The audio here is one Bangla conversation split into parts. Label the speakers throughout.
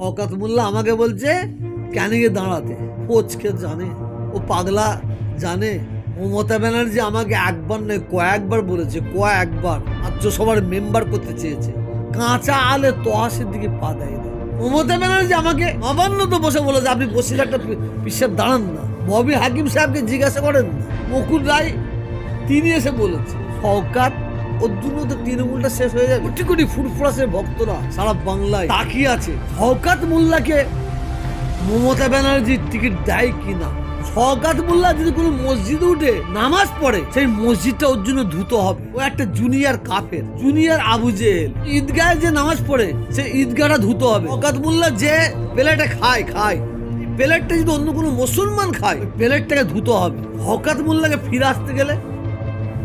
Speaker 1: অকাত মোল্লা আমাকে বলছে, ক্যানিংয়ে দাঁড়াতে। কোচকে জানে, ও পাগলা জানে। মমতা ব্যানার্জি আমাকে একবার নয়, কয়েকবার বলেছে, কয়েকবার। রাজ্যসভার মেম্বার করতে চেয়েছে। কাঁচা আলে তোহাসের দিকে পা দেয় না। মমতা ব্যানার্জি আমাকে নবান্ন তো বসে বলেছে, আপনি বসির একটা বিশ্বের দাঁড়ান না। ববি হাকিম সাহেবকে জিজ্ঞাসা করেন না। মকুল রায়, তিনি এসে বলেছে সরকার ওর জন্য তো তৃণমূলটা শেষ হয়ে যাবে। কোটি কোটি ফুটফুরাসের ভক্তরা সারা বাংলায় তাকিয়ে আছে। শওকাত মোল্লাকে মমতা ব্যানার্জির টিকিট দেয় কিনা? শওকাত মোল্লা যদি কোনো মসজিদে উঠে নামাজ পড়ে সেই মসজিদটা ওর জন্য ধুত হবে। ও একটা জুনিয়র কাফের জুনিয়র আবু জেহেল। ঈদগাহে যে নামাজ পড়ে সেই ঈদগাহটা ধুত হবে। শওকাত মোল্লা যে প্লেটে খায় খায়। প্লেটটা যদি অন্য কোনো মুসলমান খায় প্লেটটাকে ধুতে হবে। হকাত মোল্লাকে ফিরে আসতে গেলে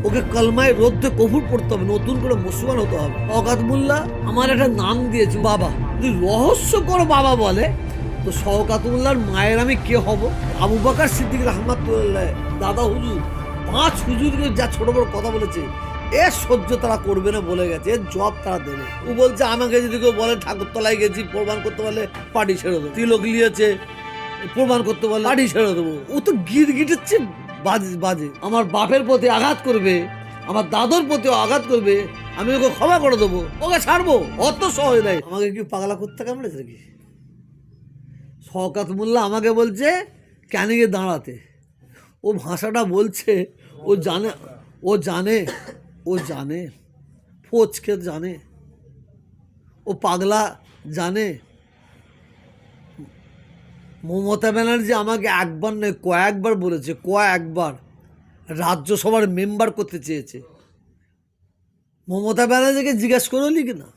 Speaker 1: ওকে কলমায় রোদ্দে কফুর পড়তে হবে, নতুন করে মুসলমান হতে হবে। অকাত মোল্লা আমার একটা নাম দিয়েছে, বাবা। যদি রহস্য রহস্যকর বাবা বলে। তো শওকাতুল্লাহর মায়ের আমি কে হব? আবু বাকার সিদ্দিক রহমাতুল্লাহ, দাদা হুজুর, পাঁচ হুজুরকে যা ছোট বড় কথা বলেছে, এ সহ্য তারা করবে না বলে গেছে, এর জবাব তারা দেবে। ও বলছে, আমাকে যদি কেউ বলে, ঠাকুরতলায় গেছি, প্রমাণ করতে পারলে পার্টি ছেড়ে দেবো। তিলক লিয়েছে, প্রমাণ করতে পারলে পার্টি ছেড়ে দেবো। ও তো গিট গিটেচ্ছে বাজে বাজে। আমার বাপের প্রতি আঘাত করবে, আমার দাদুর প্রতি আঘাত করবে, আমি ওকে ক্ষমা করে দেবো, ওকে ছাড়বো। অত সহজ নাই আমাকে কি পাগলা করতে কামড়েছে নাকি? শওকাত মোল্লা আমাকে বলছে ক্যানিংয়ে দাঁড়াতে। ও ভাষাটা বলছে, ও জানে ও জানে ও জানে, ফোচকে জানে। ও পাগলা জানে। মমতা ব্যানার্জি আমাকে একবার নয়, কয়েকবার বলেছে, কয়েকবার রাজ্যসভার মেম্বার করতে চেয়েছে। মমতা ব্যানার্জিকে জিজ্ঞাসা করো লিখ না।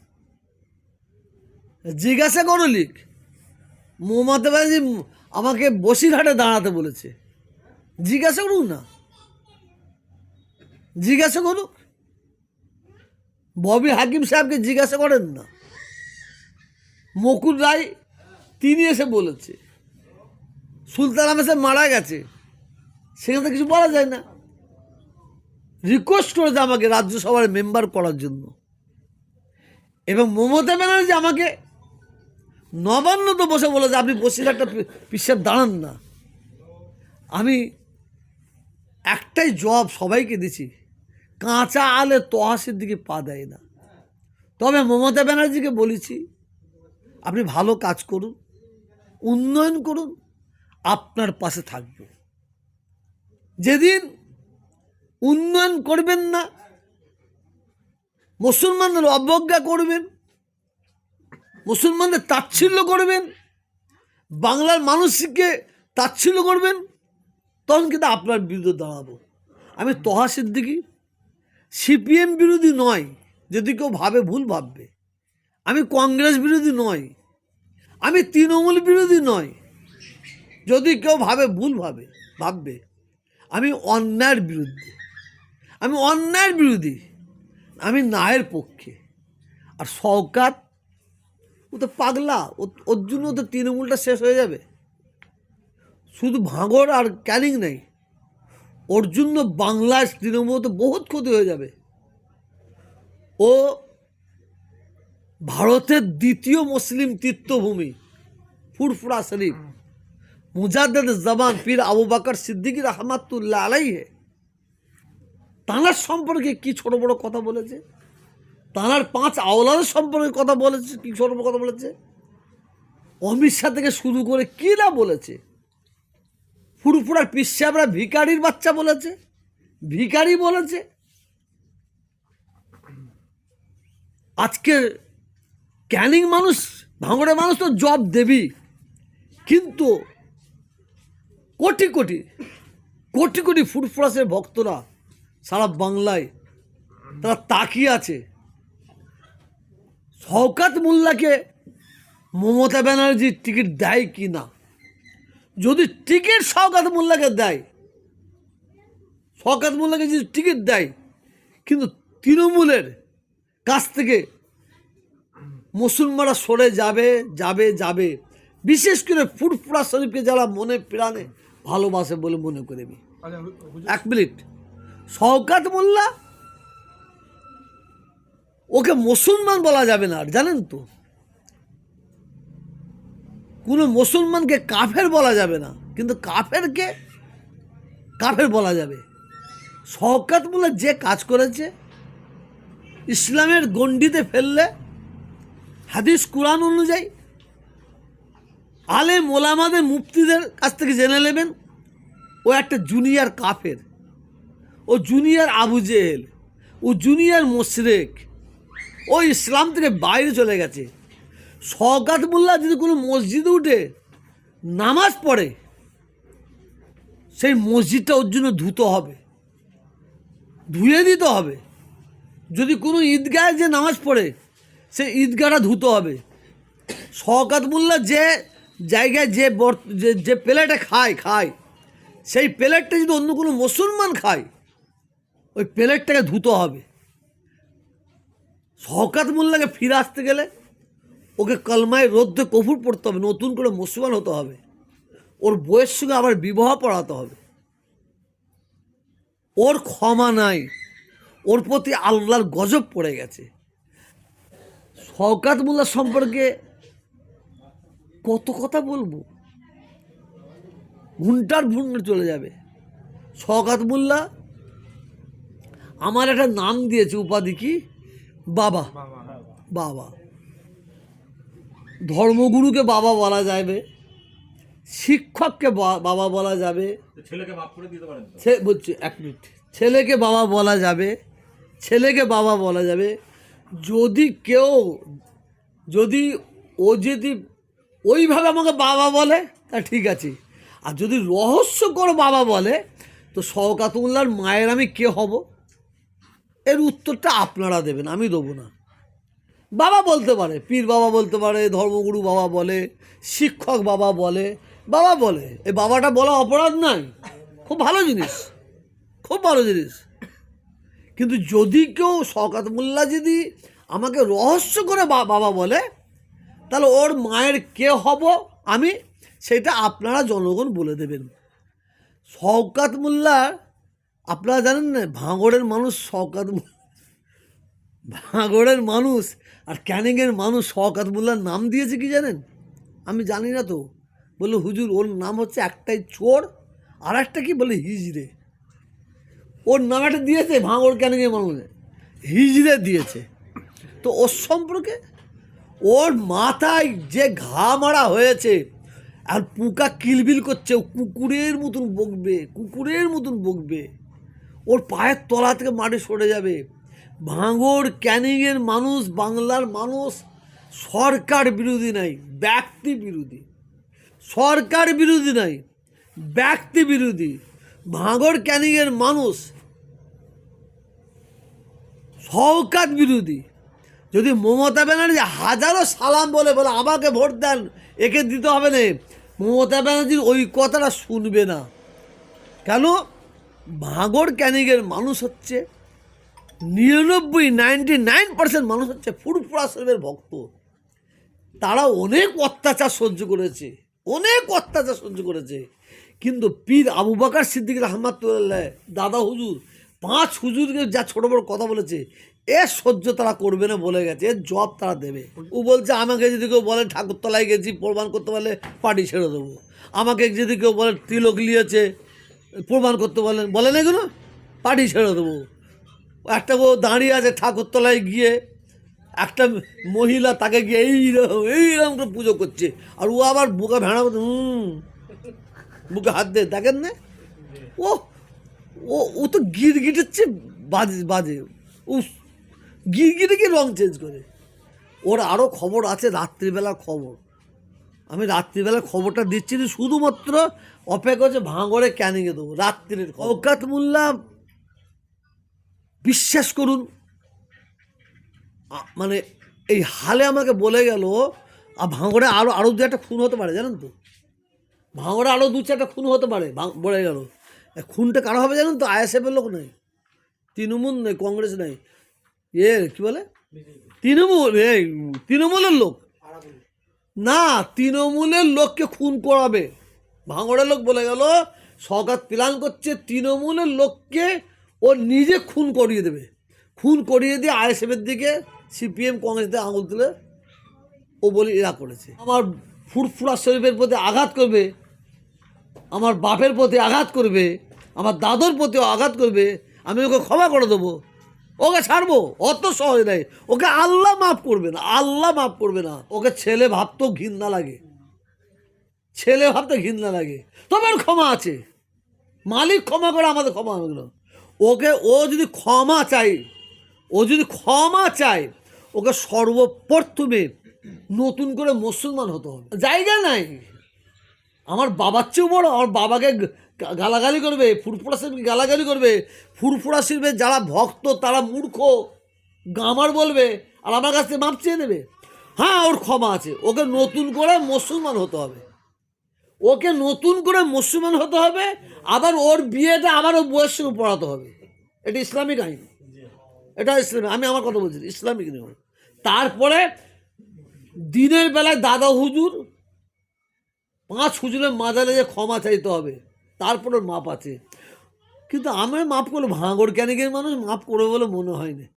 Speaker 1: জিজ্ঞাসা করো লিখ মমতা ব্যানার্জি আমাকে বসিরহাটে দাঁড়াতে বলেছে। জিজ্ঞাসা করুক না। জিজ্ঞাসা করুক। ববি হাকিম সাহেবকে জিজ্ঞাসা করেন না। মুকুল রায়, তিনি এসে বলেছে। সুলতান আহমেদ মারা গেছে। সেখানে কিছু বলা যায় না। রিকোয়েস্ট করেছে আমাকে রাজ্যসভার মেম্বার করার জন্য। এবং মমতা ব্যানার্জি আমাকে নবান্ন তো বসে বলেছে আপনি বসির একটা বিশ্বের দাঁড়ান না। আমি একটাই জব সবাইকে দিছি। কাঁচা আলে তোহাসের দিকে পা দেয় না। তবে মমতা ব্যানার্জিকে বলেছি, আপনি ভালো কাজ করুন, উন্নয়ন করুন আপনার পাশে থাকব। যেদিন উন্নয়ন করবেন না, মুসলমানদের অবজ্ঞা করবেন, মুসলমানদের তাচ্ছিল্য করবেন, বাংলার মানুষকে তাচ্ছিল্য করবেন, তখন কিন্তু আপনার বিরুদ্ধে দাঁড়াবো। আমি তহা সিদ্দিকি, সিপিএম বিরোধী নয়, যদি কেউ ভাবে ভুল ভাববে। আমি কংগ্রেস বিরোধী নয়, আমি তৃণমূল বিরোধী নয় যদি কেউ ভাবে, ভুল ভাবে, ভাববে, আমি অন্যায়ের বিরুদ্ধে, আমি অন্যায়ের বিরোধী, আমি নায়ের পক্ষে। আর সরকার ও তো পাগলা ওর জন্য তো তৃণমূলটা শেষ হয়ে যাবে। শুধু ভাঙর আর ক্যানিং নেই, ওর জন্য বাংলার তৃণমূল তো বহুত ক্ষতি হয়ে যাবে। ও ভারতের দ্বিতীয় মুসলিম তীর্থভূমি, ফুরফুরা শরীফ। মুজাদ্দেদ জবান পীর আবু বাকর সিদ্দিকী রহমাতুল্লাহ আলাইহে, তাঁর সম্পর্কে কি ছোট বড় কথা বলেছে? তাঁর পাঁচ আওলাদের সম্পর্কে কথা বলেছে, কি ছোট বড় কথা বলেছে? অমিত শাহ থেকে শুরু করে কি না বলেছে? ফুরফুরার পিসাবরা ভিকারির বাচ্চা বলেছে ভিকারি বলেছে। আজকে ক্যানিং মানুষ, ভাঙড়ের মানুষ তো জব দেবি কিন্তু কোটি কোটি কোটি কোটি ফুটফুরাসের ভক্তরা সারা বাংলায় তারা তাকিয়ে আছে। শওকাত মোল্লাকে মমতা ব্যানার্জির টিকিট দেয় কি না? যদি টিকিট শওকাত মোল্লাকে দেয়, শওকাত মোল্লাকে যদি টিকিট দেয়, কিন্তু তৃণমূলের কাছ থেকে মুসলমানরা সরে যাবে যাবে যাবে। বিশেষ করে ফুটফুরা শরীফকে যারা মনে প্রাণে ভালোবাসে বলে মনে করেবি এক মিনিট। শওকাত মোল্লা? ওকে মুসলমান বলা যাবে না আর জানেন তো? কোনো মুসলমানকে কাফের বলা যাবে না কিন্তু কাফেরকে কাফের বলা যাবে। শওকাত মোল্লা যে কাজ করেছে ইসলামের গণ্ডিতে ফেললে হাদিস কোরআন অনুযায়ী আলে মোলামাদের মুফতিদের কাছ থেকে জেনে নেবেন, ও একটা জুনিয়র কাফের, ও জুনিয়র আবু জেহেল, ও জুনিয়র মোশরেক, ও ইসলাম থেকে বাইরে চলে গেছে। শওকাত মোল্লা যদি কোনো মসজিদে উঠে নামাজ পড়ে, সেই মসজিদটা ওর জন্য ধুতে হবে, ধুয়ে দিতে হবে। যদি কোনো ঈদগাহে যে নামাজ পড়ে, সেই ঈদগাহটা ধুতে হবে। শওকাত মোল্লা যে জায়গায় যে যে- প্লেটে খায় খায়। সেই প্লেটটা যদি অন্য কোনো মুসলমান খায়, ওই প্লেটটাকে ধুতে হবে। শওকাত মোল্লাকে ফিরে আসতে গেলে ওকে কলমায় রোদ্দে কফুর পড়তে হবে, নতুন করে মুসলমান হতে হবে। ওর বইয়ের সঙ্গে আবার বিবাহ পড়াতে হবে। ওর ক্ষমা নাই। ওর প্রতি আল্লাহর গজব পড়ে গেছে। শওকাত মোল্লা সম্পর্কে কত কথা বলব? ঘুন্টার ঘুন্টা চলে যাবে। শওকাত মোল্লা আমার একটা নাম দিয়েছে উপাধি কি? বাবা। বাবা। ধর্মগুরুকে বাবা বলা যাবে শিক্ষককে বা- বাবা বলা যাবে।
Speaker 2: পারেন
Speaker 1: বলছি এক মিনিট। ছেলেকে বাবা বলা যাবে ছেলেকে বাবা বলা যাবে। যদি কেউ যদি ও যদি ওইভাবে আমাকে বাবা বলে, তা ঠিক আছে। আর যদি রহস্যকর বাবা বলে, তো শওকাতুল্লাহর মায়ের আমি কে হব? এর উত্তরটা আপনারা দেবেন, আমি দেবো না। বাবা বলতে পারে, পীর বাবা বলতে পারে, ধর্মগুরু বাবা বলে, শিক্ষক বাবা বলে বাবা বলে। এই বাবাটা বলা অপরাধ নাই খুব ভালো জিনিস, খুব ভালো জিনিস। কিন্তু যদি কেউ শকাত মোল্লা যদি আমাকে রহস্য করে বাবা বলে তাহলে ওর মায়ের কে হব আমি সেটা আপনারা জনগণ বলে দেবেন। শওকাত মোল্লার আপনারা জানেন না, ভাঙড়ের মানুষ শওকাত ভাঙড়ের মানুষ আর ক্যানিংয়ের মানুষ শওকাত মোল্লার নাম দিয়েছে কি জানেন? আমি জানি না তো। বলল, হুজুর, ওর নাম হচ্ছে একটাই চোর আর একটা কি? বলে হিজড়ে। ওর নাম একটা দিয়েছে ভাঙড় ক্যানিংয়ের মানুষ, হিজড়ে দিয়েছে। তো ওর সম্পর্কে ওর মাথায় যে ঘা মারা হয়েছে, আর পোকা কিলবিল করছে, ও কুকুরের মতন বকবে, কুকুরের মতন বকবে। ওর পায়ের তলা থেকে মাটি সরে যাবে। ভাঙড় ক্যানিংয়ের মানুষ, বাংলার মানুষ, সরকার বিরোধী নাই, ব্যক্তি বিরোধী। সরকার বিরোধী নাই, ব্যক্তি বিরোধী। ভাঙড় ক্যানিংয়ের মানুষ শওকাত বিরোধী। যদি মমতা ব্যানার্জি হাজারো সালাম বলে বলে আমাকে ভোট দেন, একে দিতে হবে না। মমতা ব্যানার্জির ওই কথাটা শুনবে না। কেন? ভাঙড় ক্যানিংয়ের মানুষ হচ্ছে নিরানব্বই, নাইনটি নাইন পার্সেন্ট মানুষ হচ্ছে ফুরফুরা সাহেবের ভক্ত। তারা অনেক অত্যাচার সহ্য করেছে, অনেক অত্যাচার সহ্য করেছে। কিন্তু পীর আবু বাকার সিদ্দিক রহমাতুল্লাহ, দাদা হুজুর, পাঁচ হুজুরকে যা ছোটো বড় কথা বলেছে এর সহ্য তারা করবে না বলে গেছে, এর জব তারা দেবে। ও বলছে, আমাকে যদি কেউ বলে, ঠাকুরতলায় গেছি, প্রমাণ করতে পারলে পার্টি ছেড়ে দেবো। আমাকে যদি কেউ বলে তিলক লিয়েছে, প্রমাণ করতে বলেন বলে না এগুলো পার্টি ছেড়ে দেবো। একটা বউ দাঁড়িয়ে আছে ঠাকুরতলায় গিয়ে, একটা মহিলা তাকে গিয়ে এইরকম এইরকম করে পুজো করছে। আর ও আবার বুকে ভেড়া হুম, বুকে হাত দিয়ে, দেখেন না? ও ও ও তো গিট গিটের চেয়ে বাজে বাজে। ও গির গিটে কি রং চেঞ্জ করে। ওর আরও খবর আছে রাত্রিবেলা খবর। আমি রাত্রিবেলা খবরটা দিচ্ছি না শুধুমাত্র অপেক্ষা হচ্ছে ভাঙড়ে ক্যানিংয়ে দেবো, রাত্রির অকাত মোল্লা, বিশ্বাস করুন মানে এই হালে আমাকে বলে গেল, আর ভাঙড়ে আরও আরও দু একটা খুন হতে পারে, জানেন তো? ভাঙড়ে আরও দু চারটা খুন হতে পারে বলে গেল। খুনটা কারও হবে জানেন তো? আইএসএফের লোক নেই। তৃণমূল নেই, কংগ্রেস নেই। এ, কি বলে? তৃণমূল এই তৃণমূলের লোক। না, তৃণমূলের লোককে খুন করাবে। ভাঙড়ের লোক বলে গেল, সরকার প্ল্যান করছে তৃণমূলের লোককে ও নিজে খুন করিয়ে দেবে। খুন করিয়ে দিয়ে আইএসএফের দিকে সিপিএম, কংগ্রেস দিয়ে আঙুল তুলে ও বলে এরা করেছে। আমার ফুরফুরা শরীফের প্রতি আঘাত করবে, আমার বাপের প্রতি আঘাত করবে, আমার দাদুর প্রতি আঘাত করবে, আমি ওকে ক্ষমা করে দেবো। ওকে ছাড়বো, অত সহজ নাই। ওকে আল্লাহ মাফ করবে না, আল্লাহ মাফ করবে না। ওকে ছেলে ভাবতেও ঘৃণা লাগে। ছেলে ভাবতে ঘৃণা লাগে। তবে ওর ক্ষমা আছে। মালিক ক্ষমা করে আমাদের ক্ষমা হবে ওকে, ও যদি ক্ষমা চাই ও যদি ক্ষমা চায়, ওকে সর্বপ্রথমে নতুন করে মুসলমান হতে হবে। জায়গা নাই। আমার বাবার চেয়েও বড়, আমার বাবাকে গালাগালি করবে, ফুরফুরা শিল্পীকে গালাগালি করবে, ফুরফুরা শিল্পের যারা ভক্ত, তারা মূর্খ, গামার বলবে, আর আমার কাছ থেকে মাপ চেয়ে নেবে। হ্যাঁ ওর ক্ষমা আছে। ওকে নতুন করে মুসলমান হতে হবে। ওকে নতুন করে মুসলমান হতে হবে, আবার ওর বিয়েটা আবার ও বয়স সঙ্গে পড়াতে হবে। এটা ইসলামিক আইন। এটা ইসলামিক, আমি আমার কথা বলছি, ইসলামিক নিয়ম। তারপরে দিনের বেলায় দাদা হুজুর, পাঁচ হুজুরের মাজারে যে ক্ষমা চাইতে হবে। তারপর মাপ আছে। কিন্তু আমি মাপ করলে ভাঙর ক্যানিকের মানুষ মাপ করবে বলে মনে হয় না।